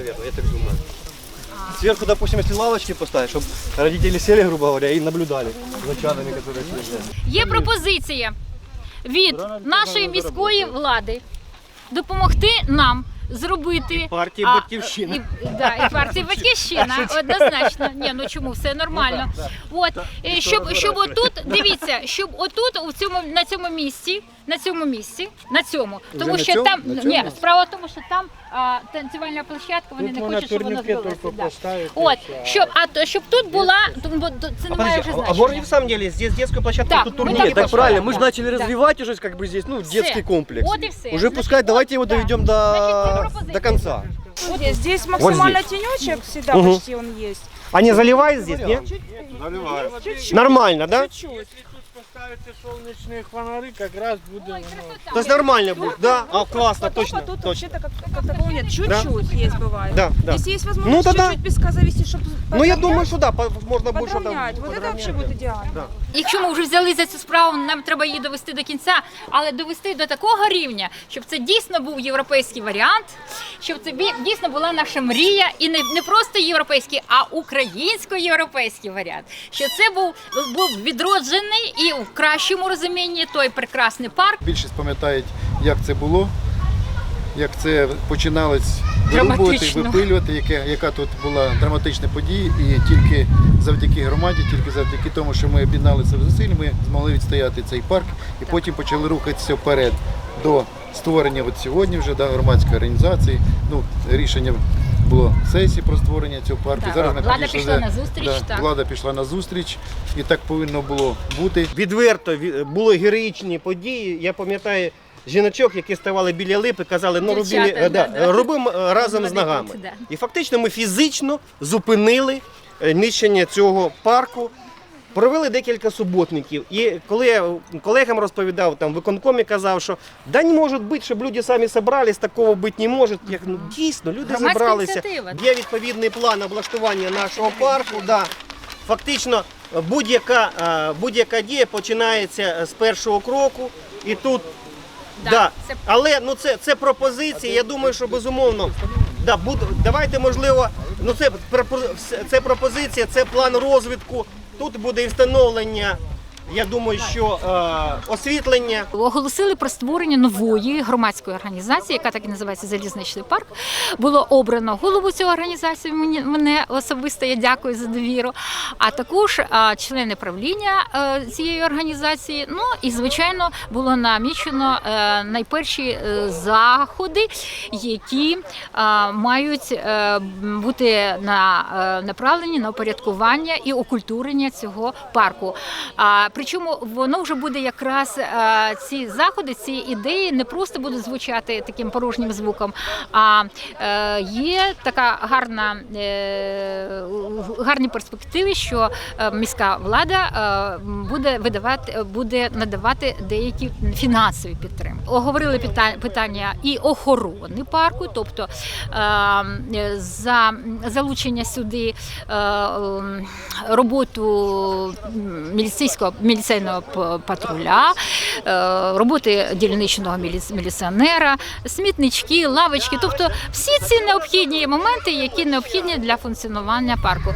наверное, я так думаю. Сверху, допустим, если лавочки поставить, чтобы родители сели, грубо говоря, и наблюдали за чадами, которые сидят. Є пропозиція від нашої міської влади допомогти нам зробити партії а, «Батьківщина». І, да, і партії Батьківщина, однозначно. Ні, ну чому все нормально. От е, щоб щоб отут, дивіться, щоб отут у цьому на цьому місці, на цьому місці, на цьому, тому на що цьому? там На ні, цьому? справа в тому, що там а, танцювальна площадка, вони Тут не можна хочуть, щоб воно турніки збилося. тільки Да. поставити, От і все. щоб а то щоб тут була, то- бо то це не має вже а значення. вроде в самом деле здесь детскую площадку, Так, тут мы турнир. так Нет, так пошли, правильно, мы да. же начали Да. развивать уже как бы здесь, ну, детский комплекс. Вот и все. Уже Значит, пускай, давайте его да. доведем до, до конца. Здесь, здесь максимально тенечек всегда почти он есть. А не заливает здесь, нет? Чуть-чуть. Нормально, да? Чуть-чуть Тут поставити сонячні фонари, якраз буде воно. То есть нормально будет, да? А, классно, Потом, точно, тут точно. вообще-то как, как такого нет. Чуть-чуть есть бывает. Да, да. Если есть Ну, возможность тогда- чуть-чуть песка завести, чтобы Ну, я думаю, что да, по- можно больше там... подровнять. Вот это вообще будет идеально. Якщо ми вже взяли за цю справу, нам треба її довести до кінця, але довести до такого рівня, щоб це дійсно був європейський варіант, щоб це бі- дійсно була наша мрія, і не, не просто європейський, а українсько-європейський варіант. Що це був, був відроджений і в кращому розумінні той прекрасний парк. Більшість пам'ятають, як це було, як це починалось вирубувати, випилювати, яке, яка тут була драматична подія. І тільки завдяки громаді, тільки завдяки тому, що ми об'єдналися в зусиль, ми змогли відстояти цей парк і потім почали рухатися вперед до створення от сьогодні вже да, громадської організації. Ну, рішення було сесії про створення цього парку. Так. Зараз Влада підійшли пішла на зустріч, да, так. Влада пішла на зустріч, і так повинно було бути. Відверто ві- були героїчні події. Я пам'ятаю жіночок, які ставали біля липи, казали, ну Дівчата, робили, да, да, да. робимо е, разом з Молодець, ногами. да. І фактично ми фізично зупинили е, нищення цього парку. Провели декілька суботників. І коли я колегам розповідав, там виконкомі казав, що да не може бути, щоб люди самі зібрались, такого бути не може. Я ну дійсно, люди Громадська зібралися. ініціатива. Є відповідний план облаштування нашого парку. Да. Фактично, будь-яка е, будь-яка дія починається з першого кроку. І тут Да, Да, це- але ну це, це пропозиції. Я думаю, що безумовно. Да, буд, давайте можливо, ну це пропо- це пропозиція, це план розвитку. Тут буде і встановлення. Я думаю, що е, освітлення. Оголосили про створення нової громадської організації, яка так і називається Залізничний парк. Було обрано голову цієї організації. Мене особисто я дякую за довіру. А також а, члени правління е, цієї організації. Ну і звичайно було намічено е, найперші е, заходи, які е, мають е, бути на е, направлені на упорядкування і окультурення цього парку. Причому воно вже буде якраз е, ці заходи, ці ідеї не просто будуть звучати таким порожнім звуком, а е, є така гарна е, гарні перспективи, що міська влада буде видавати, буде надавати деякі фінансові підтримки. Оговорили пита- питання і охорони парку, тобто за залучення сюди роботу міліцейського міліцейного патруля, е, роботи дільничного міліц- міліціонера, смітнички, лавочки, тобто всі ці необхідні моменти, які необхідні для функціонування парку.